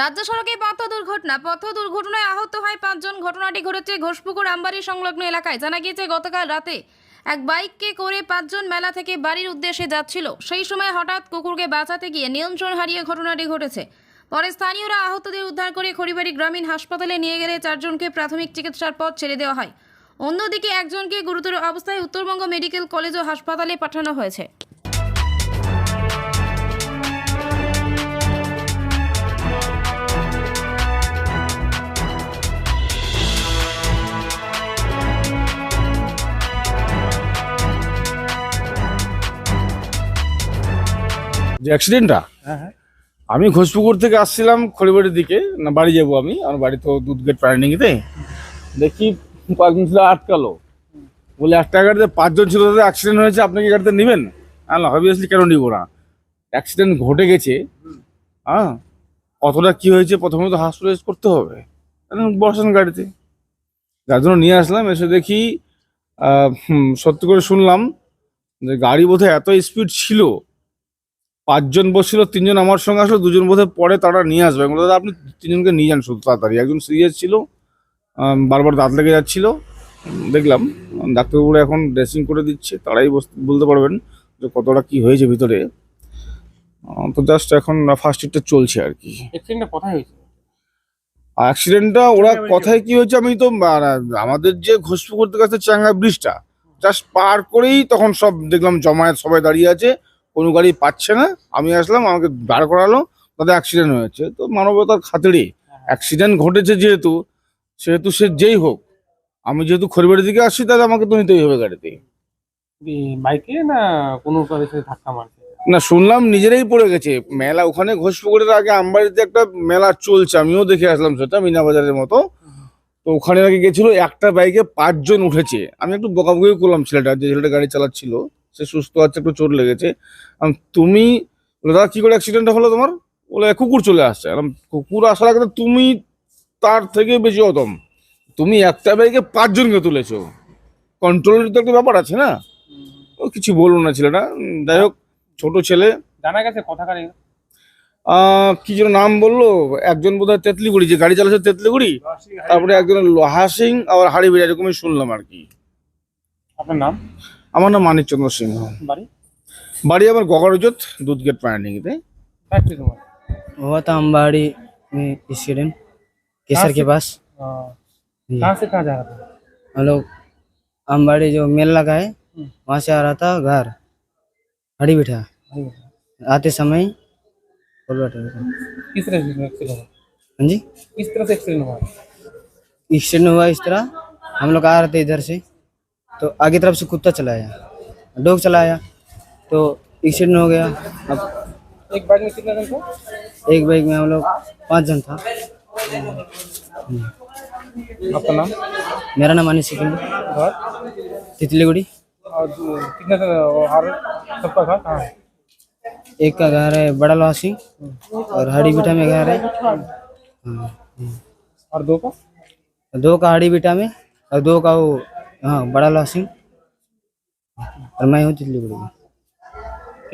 রাজ্য সড়কে পথ দুর্ঘটনা, পথ দুর্ঘটনায় আহত হয় পাঁচজন। ঘটনাটি ঘটেছে ঘোষপুকুর আমবাড়ি সংলগ্ন এলাকায়। জানা গিয়েছে, গতকাল রাতে এক বাইককে করে পাঁচজন মেলা থেকে বাড়ির উদ্দেশ্যে যাচ্ছিল। সেই সময় হঠাৎ কুকুরকে বাঁচাতে গিয়ে নিয়ন্ত্রণ হারিয়ে ঘটনাটি ঘটেছে। পরে স্থানীয়রা আহতদের উদ্ধার করে খড়িবাড়ি গ্রামীণ হাসপাতালে নিয়ে গেলে চারজনকে প্রাথমিক চিকিৎসার পথ ছেড়ে দেওয়া হয়। অন্যদিকে একজনকে গুরুতর অবস্থায় উত্তরবঙ্গ মেডিকেল কলেজ ও হাসপাতালে পাঠানো হয়েছে। যে অ্যাক্সিডেন্টটা হ্যাঁ আমি ঘোষপুকুর থেকে আসছিলাম খড়িবাড়ির দিকে না বাড়ি যাব আমি আমার বাড়ি তো দুধ গেট প্রাণীতে দেখি কয়েকজন ছিল আটকালো। বলে একটা গাড়িতে পাঁচজন ছিল তাদের অ্যাক্সিডেন্ট হয়েছে আপনি কি গাড়িতে নেবেন? হ্যাঁ না অবভিয়াসলি কেন নিব না? অ্যাক্সিডেন্ট ঘটে গেছে। হ্যাঁ কতটা কি হয়েছে প্রথমে তো হসপিটালাইজ করতে হবে। বসেন গাড়িতে। যার জন্য নিয়ে আসলাম এসে দেখি সত্যি করে শুনলাম যে গাড়ি বোধহয় এত স্পিড ছিল পাঁচজন বসছিল তিনজন আমার সঙ্গে আসলো দুজন বোধহয় পরে তারা নিয়ে আসবে। দাদা আপনি তিনজনকে নিয়ে যান শুধু তাড়াতাড়ি। একজন সিরিয়াস ছিল বারবার দাঁত লেগে যাচ্ছিল। দেখলাম ডাক্তারবাবুরা এখন ড্রেসিং করে দিচ্ছে তারাই বলতে পারবেন যে কতটা কি হয়েছে ভিতরে। তো জাস্ট এখন ফার্স্ট এডটা চলছে আর কি। অ্যাক্সিডেন্টটা কোথায় হয়েছে? অ্যাক্সিডেন্টটা ওরা কথায় কি হয়েছে আমি তো আমাদের যে ঘোষপুকুর থেকে কাছে চাঙ্গা ব্রিজটা জাস্ট পার করেই তখন সব দেখলাম জমায়েত সবাই দাঁড়িয়ে আছে। কোনো গাড়ি পাচ্ছে না। আমি আসলাম আমাকে দাঁড় করালো তাদের অ্যাক্সিডেন্ট হয়েছে। তো মানবতার খাতিরে অ্যাক্সিডেন্ট ঘটেছে যেহেতু সেহেতু সে যেই হোক আমি যেহেতু খড়িবাড়ির দিকে আসছি তাহলে আমাকে তো নিতেই হবে গাড়িতে। বাইকে না কোনো ধাক্কা মারছে? না শুনলাম নিজেরাই পড়ে গেছে। মেলা ওখানে ঘোষপুকুরের আগে আমবাড়িতে একটা মেলা চলছে আমিও দেখে আসলাম সেটা মিনা বাজারের মতো। তো ওখানে আগে গেছিল একটা বাইকে পাঁচজন উঠেছে। আমি একটু বকাবকি করলাম ছেলেটা যে ছেলেটা গাড়ি চালাচ্ছিল। সে সুস্থ আছে একটু চোট লেগেছে। তুমি দাদা কি করে অ্যাক্সিডেন্ট হলো তোমার? বলে কুকুর চলে আসছে। কুকুর আসার আগে তুমি তার থেকে বেশি অতম। তুমি একটা বাইকে পাঁচজনকে তুলেছো। কন্ট্রোলের তো একটা ব্যাপার আছে না? ও কিছু বলল না ছেলেটা। যাই হোক ছোট ছেলে। জানা গেছে আহ, কি যেন নাম বলল? একজন বোধহয় তেতলিগুড়ি যে গাড়ি চালাচ্ছে তেতলিগুড়ি তারপরে একজন লোহা সিং আবার হাড়ি বেড়ে এরকমই শুনলাম আর কি। আপনার নাম? আমার নাম মানিক চন্দ্র সিংহ বাড়ি বাড়ি আমার গগরজত দুধ গেট প্রাণীতে ফ্যাক্টরি তোমার हुआ था अम्बाड़ी में एक्सीडेंट केसर के पास हाँ। जी। कहाँ से कहाँ जा रहा था हम लोग अम्बाड़ी जो मेल लगा है हम्म। वहाँ से आ रहा था घर हड़ी बिठा आते समय बोल बैठा था। किस तरह से एक्सीडेंट हुआ हाँ जी किस तरह से एक्सीडेंट हुआ एक्सीडेंट हुआ इस तरह हम लोग आ रहे थे इधर से तो आगे तरफ़ से कुत्ता चलाया। डॉग चलाया तो एक्सीडेंट हो गया। अब एक बाइक में कितना जन था? एक बाइक में हम लोग पाँच जन था। आपका नाम? मेरा नाम अनिश सिकंद तितलीगुड़ी। और कितना सबका घर कहाँ है? एक का घर है बड़ा लोहा सिंह और हड़ी बिठा में घर है। हाँ। और दो का? दो का हड़ी बिठा में और दो का वो हाँ बड़ा लॉसिंग और मैं हूँ तो तितली गुड़ी